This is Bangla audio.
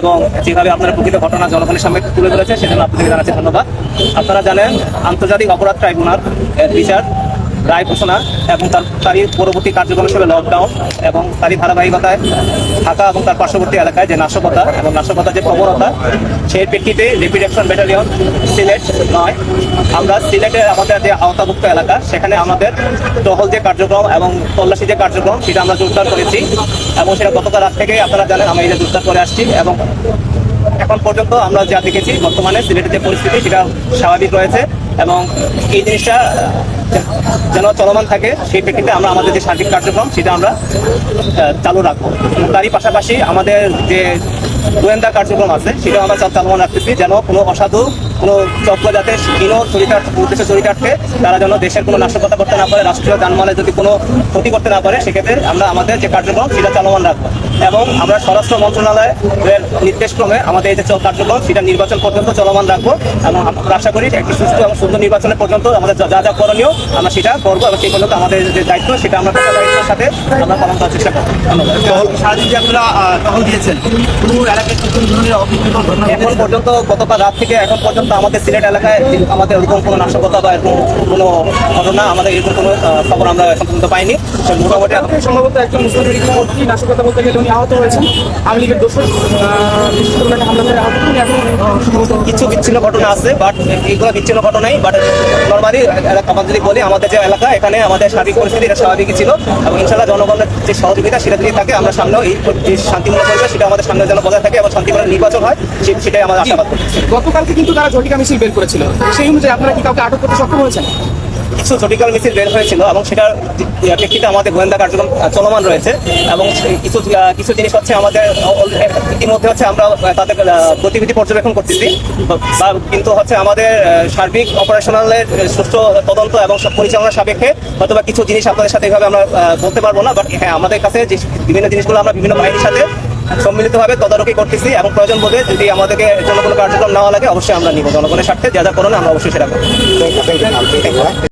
এবং যেভাবে আপনারা প্রকৃত ঘটনা জনগণের সামনে তুলে ধরেছে সেজন্য আপনাদের জানাচ্ছি ধন্যবাদ। আপনারা জানেন, আন্তর্জাতিক অপরাধ ট্রাইব্যুনাল বিচার রায় ঘোষণা এবং তার তারই পরবর্তী কার্যক্রম হিসেবে লকডাউন এবং তারই ধারাবাহিকতায় ঢাকা এবং তার পার্শ্ববর্তী এলাকায় যে নাশকতা এবং নাশকতার যে প্রবণতা, সেই প্রেক্ষিতে রেপিড অ্যাকশন ব্যাটালিয়ন সিলেট নয়, আমরা সিলেটের আমাদের যে আওতাভুক্ত এলাকা, সেখানে আমাদের টহল যে কার্যক্রম এবং তল্লাশি যে কার্যক্রম, সেটা আমরা জোরদার করেছি এবং সেটা গতকাল রাত থেকে আপনারা জানেন, আমরা এটা জোরদার করে আসছি এবং এখন পর্যন্ত আমরা যা দেখেছি, বর্তমানে সিলেটের যে পরিস্থিতি, সেটা স্বাভাবিক রয়েছে। এবং এই জিনিসটা যেন চলমান থাকে, সেই প্রেক্ষিতে আমরা আমাদের যে সার্বিক কার্যক্রম, সেটা আমরা চালু রাখব। তারই পাশাপাশি আমাদের যে গোয়েন্দা কার্যক্রম আছে, সেটাও আমরা চাল- চালমান রাখতেছি, যেন কোনো অসাধু কোনো চক্র যাতে হীন চরিতার্থ উদ্দেশ্যে চরিতার্থে তারা যেন দেশের কোনো নাশকতা করতে না পারে রাষ্ট্রীয় যানমালে যদি কোনো ক্ষতি করতে না পারে সেক্ষেত্রে আমরা আমাদের যে কার্যক্রম সেটা চলমান রাখব। এবং আমরা স্বরাষ্ট্র মন্ত্রণালয়ের নির্দেশক্রমে আমাদের এই যে কার্যক্রম সেটা নির্বাচন পর্যন্ত চলমান রাখব। এবং আমরা আশা করি একটি সুস্থ এবং সুন্দর নির্বাচনের পর্যন্ত আমাদের যা যা করণীয় আমরা সেটা করব এবং সেই পর্যন্ত আমাদের যে দায়িত্ব সেটা আমরা সাথে আমরা পালন করার চেষ্টা করব। ধন্যবাদ। সারাদিন যে আপনারা টহল দিয়েছেন কোনো এলাকায় কোনো এখন পর্যন্ত গতকাল রাত থেকে এখন পর্যন্ত আমাদের সিলেট এলাকায় আমাদের ওরকম কোনো নাশকতা বা এরকম কোনো ঘটনা আমাদের এরকম কোনো খবর আমরা এখন পর্যন্ত পাইনি। মোটামুটি সম্ভবত একজন মুসলিম নাশকতা বলতে গেলে উনি আহত হয়েছেন। আওয়ামী লীগের দোষর কিছু বিচ্ছিন্ন ঘটনা আছে বাট এইগুলো বিচ্ছিন্ন ঘটনাই বাট নর্মালি আমরা যদি বলি আমাদের যে এলাকা এখানে আমাদের সার্বিক পরিস্থিতি এটা স্বাভাবিকই ছিল। এবং ইনশাল্লাহ জনগণের যে সহযোগিতা সেটা যদি থাকে আমরা সামনেও এই যে শান্তিমূলক পরিবেশ সেটা আমাদের সামনে যেন বজায় থাকে এবং শান্তিমূলক নির্বাচন হয় সেটাই আমাদের আশাবাদ গতকালকে কিন্তু তারা ঝটিকা মিছিল বের করেছিল। সেই অনুযায়ী আপনারা কি কাউকে আটক করতে সক্ষম হয়েছেন? কিছু জটিকাল মিছিল বের হয়েছিল এবং সেটার প্রেক্ষিতে আমাদের গোয়েন্দা কার্যক্রম চলমান রয়েছে এবং কিছু কিছু জিনিস হচ্ছে আমাদের ইতিমধ্যে হচ্ছে আমরা তাদের গতিবিধি পর্যবেক্ষণ করতেছি। বা- কিন্তু হচ্ছে আমাদের সার্বিক অপারেশনালের সুষ্ঠু তদন্ত এবং সব পরিচালনা সাপেক্ষে হয়তোবা কিছু জিনিস আপনাদের সাথে এভাবে আমরা বলতে পারব না, বাট হ্যাঁ আমাদের কাছে যে বিভিন্ন জিনিসগুলো আমরা বিভিন্ন বাহিনীর সাথে সম্মিলিতভাবে তদারকি করতেছি এবং প্রয়োজন বোধে যদি আমাদেরকে জন্য কোনো কার্যক্রম নেওয়া লাগে অবশ্যই আমরা নিব জনগণের স্বার্থে যা যা করণে আমরা অবশ্যই সেটা করব